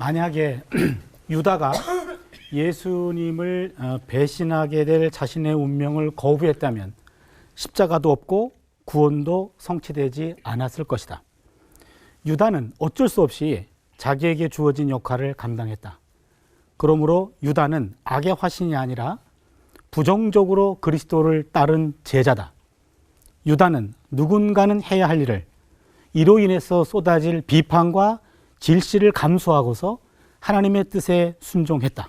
만약에 유다가 예수님을 어, 배신하게 될 자신의 운명을 거부했다면 십자가도 없고 구원도 성취되지 않았을 것이다. 유다는 어쩔 수 없이 자기에게 주어진 역할을 감당했다. 그러므로 유다는 악의 화신이 아니라 부정적으로 그리스도를 따른 제자다. 유다는 누군가는 해야 할 일을 이로 인해서 쏟아질 비판과 질시를 감수하고서 하나님의 뜻에 순종했다.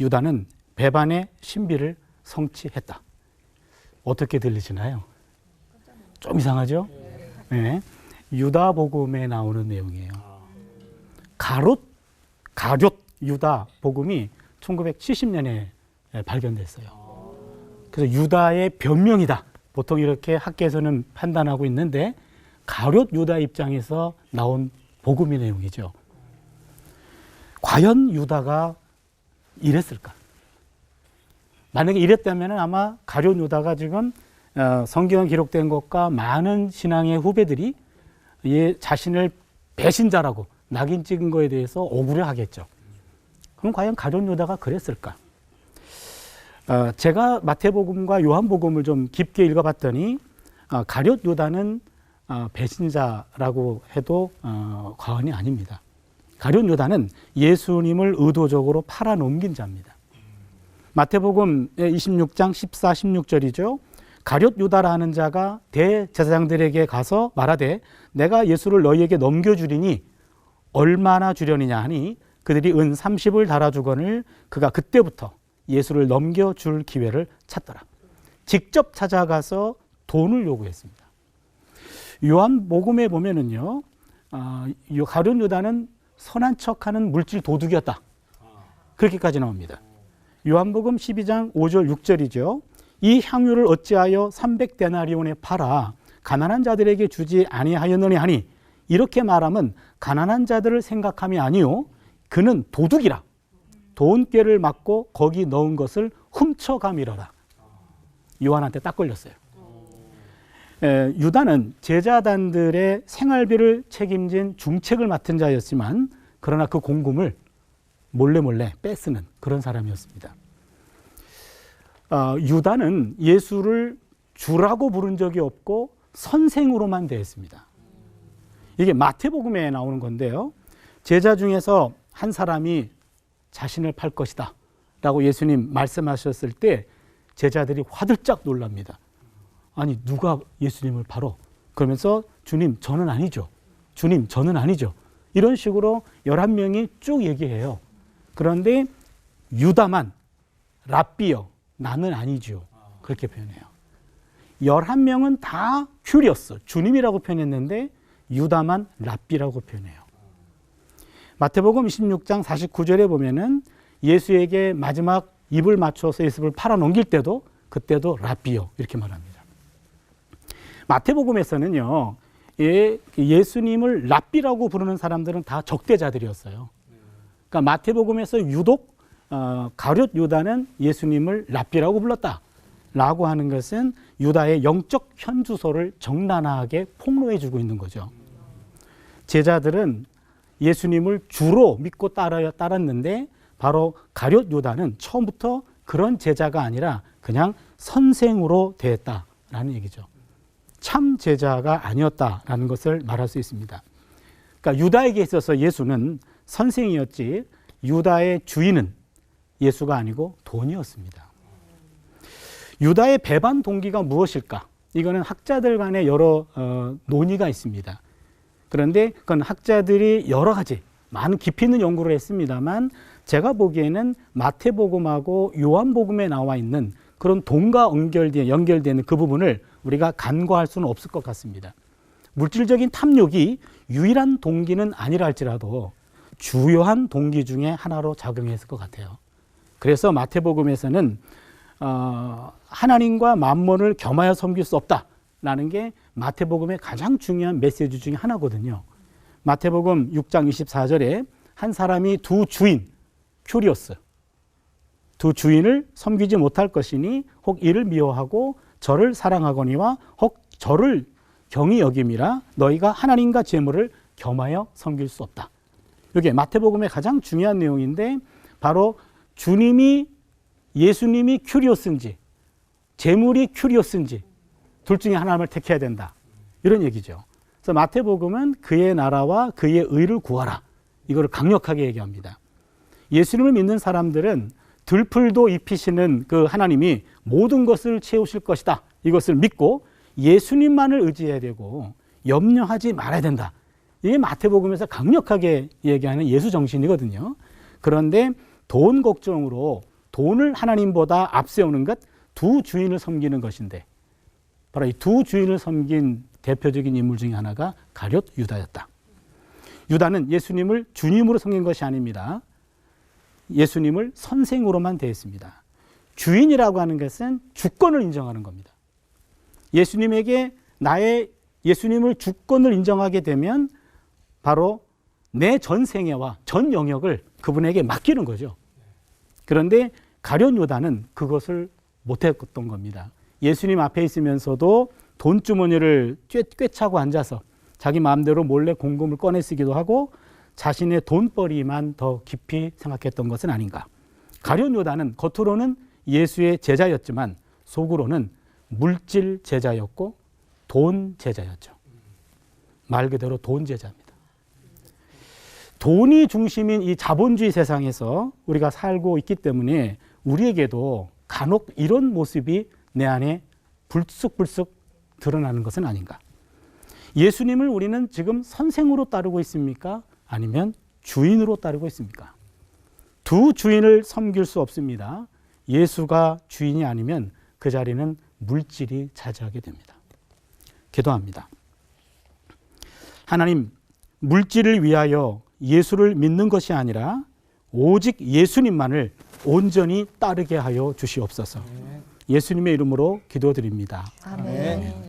유다는 배반의 신비를 성취했다. 어떻게 들리시나요? 좀 이상하죠? 네. 유다 복음에 나오는 내용이에요. 가롯 가롯 유다 복음이 1970년에 발견됐어요. 그래서 유다의 변명이다. 보통 이렇게 학계에서는 판단하고 있는데 가롯 유다 입장에서 나온 복음의 내용이죠. 과연 유다가 이랬을까? 만약에 이랬다면 아마 가룟 유다가 지금 어, 성경에 기록된 것과 많은 신앙의 후배들이 예, 자신을 배신자라고 낙인 찍은 거에 대해서 억울해 하겠죠. 그럼 과연 가룟 유다가 그랬을까? 어, 제가 마태복음과 요한복음을 좀 깊게 읽어봤더니 어, 가룟 유다는 어, 배신자라고 해도 어, 과언이 아닙니다. 가룟 유다는 예수님을 의도적으로 팔아넘긴 자입니다. 마태복음 26장 14, 16절이죠. 가룟 유다라는 자가 대제사장들에게 가서 말하되 내가 예수를 너희에게 넘겨주리니 얼마나 주려느냐 하니 그들이 은 30을 달아주거늘 그가 그때부터 예수를 넘겨줄 기회를 찾더라. 직접 찾아가서 돈을 요구했습니다. 요한 복음에 보면은요, 어, 가룟 유다는 선한 척하는 물질 도둑이었다. 그렇게까지 나옵니다. 요한복음 12장 5절 6절이죠. 이 향유를 어찌하여 300데나리온에 팔아 가난한 자들에게 주지 아니하였느니 하니 이렇게 말하면 가난한 자들을 생각함이 아니요 그는 도둑이라 돈꾀를 맞고 거기 넣은 것을 훔쳐가미러라 요한한테 딱 걸렸어요. 에, 유다는 제자단들의 생활비를 책임진 중책을 맡은 자였지만 그러나 그 공금을 몰래 몰래 뺏쓰는 그런 사람이었습니다. 어, 유다는 예수를 주라고 부른 적이 없고 선생으로만 대했습니다. 이게 마태복음에 나오는 건데요. 제자 중에서 한 사람이 자신을 팔 것이다. 라고 예수님 말씀하셨을 때 제자들이 화들짝 놀랍니다. 아니, 누가 예수님을 팔어? 그러면서 주님, 저는 아니죠. 주님, 저는 아니죠. 이런 식으로 11명이 쭉 얘기해요. 그런데 유다만 랍비여, 나는 아니죠. 그렇게 표현해요. 11명은 다 큐리어스, 주님이라고 표현했는데 유다만 랍비라고 표현해요. 마태복음 26장 49절에 보면은 예수에게 마지막 입을 맞춰서 예수를 팔아 넘길 때도 그때도 랍비요 이렇게 말합니다. 마태복음에서는요 예, 예수님을 랍비라고 부르는 사람들은 다 적대자들이었어요. 그러니까 마태복음에서 유독 어, 가룟 유다는 예수님을 랍비라고 불렀다라고 하는 것은 유다의 영적 현주소를 적나라하게 폭로해주고 있는 거죠. 제자들은 예수님을 주로 믿고 따라 따랐는데 바로 가룟 유다는 처음부터 그런 제자가 아니라 그냥 선생으로 대했다라는 얘기죠. 참 제자가 아니었다라는 것을 말할 수 있습니다. 그러니까 유다에게 있어서 예수는 선생이었지 유다의 주인은 예수가 아니고 돈이었습니다. 유다의 배반 동기가 무엇일까? 이거는 학자들 간에 여러 어, 논의가 있습니다. 그런데 그건 학자들이 여러 가지 많은 깊이 있는 연구를 했습니다만 제가 보기에는 마태복음하고 요한복음에 나와 있는 그런 돈과 연결되, 연결되는 그 부분을 우리가 간과할 수는 없을 것 같습니다. 물질적인 탐욕이 유일한 동기는 아니라 할지라도 주요한 동기 중에 하나로 작용했을 것 같아요. 그래서 마태복음에서는 어, 하나님과 만mon을 겸하여 섬길 수 없다라는 게 마태복음의 가장 중요한 메시지 중에 하나거든요. 마태복음 6장 24절에 한 사람이 두 주인 큐리오스 두 주인을 섬기지 못할 것이니 혹 이를 미워하고 저를 사랑하거니와 혹 저를 경히 여김이라 너희가 하나님과 재물을 겸하여 섬길 수 없다. 이게 마태복음의 가장 중요한 내용인데 바로 주님이 예수님이 큐리오스인지 재물이 큐리오스인지 둘 중에 하나를 택해야 된다. 이런 얘기죠. 그래서 마태복음은 그의 나라와 그의 의를 구하라. 이거를 강력하게 얘기합니다. 예수님을 믿는 사람들은 들풀도 입히시는 그 하나님이 모든 것을 채우실 것이다. 이것을 믿고 예수님만을 의지해야 되고 염려하지 말아야 된다. 이게 마태복음에서 강력하게 얘기하는 예수 정신이거든요. 그런데 돈 걱정으로 돈을 하나님보다 앞세우는 것 두 주인을 섬기는 것인데 바로 이 두 주인을 섬긴 대표적인 인물 중에 하나가 가룟 유다였다. 유다는 예수님을 주님으로 섬긴 것이 아닙니다. 예수님을 선생으로만 대했습니다. 주인이라고 하는 것은 주권을 인정하는 겁니다. 예수님에게 나의 예수님을 주권을 인정하게 되면 바로 내 전 생애와 전 영역을 그분에게 맡기는 거죠. 그런데 가룟 유다는 그것을 못했던 겁니다. 예수님 앞에 있으면서도 돈 주머니를 꿰차고 앉아서 자기 마음대로 몰래 공금을 꺼내 쓰기도 하고 자신의 돈벌이만 더 깊이 생각했던 것은 아닌가. 가룟 유다는 겉으로는 예수의 제자였지만 속으로는 물질 제자였고 돈 제자였죠. 말 그대로 돈 제자입니다. 돈이 중심인 이 자본주의 세상에서 우리가 살고 있기 때문에 우리에게도 간혹 이런 모습이 내 안에 불쑥불쑥 드러나는 것은 아닌가. 예수님을 우리는 지금 선생으로 따르고 있습니까? 아니면 주인으로 따르고 있습니까? 두 주인을 섬길 수 없습니다. 예수가 주인이 아니면 그 자리는 물질이 차지하게 됩니다. 기도합니다. 하나님, 물질을 위하여 예수를 믿는 것이 아니라 오직 예수님만을 온전히 따르게 하여 주시옵소서. 예수님의 이름으로 기도드립니다. 아멘.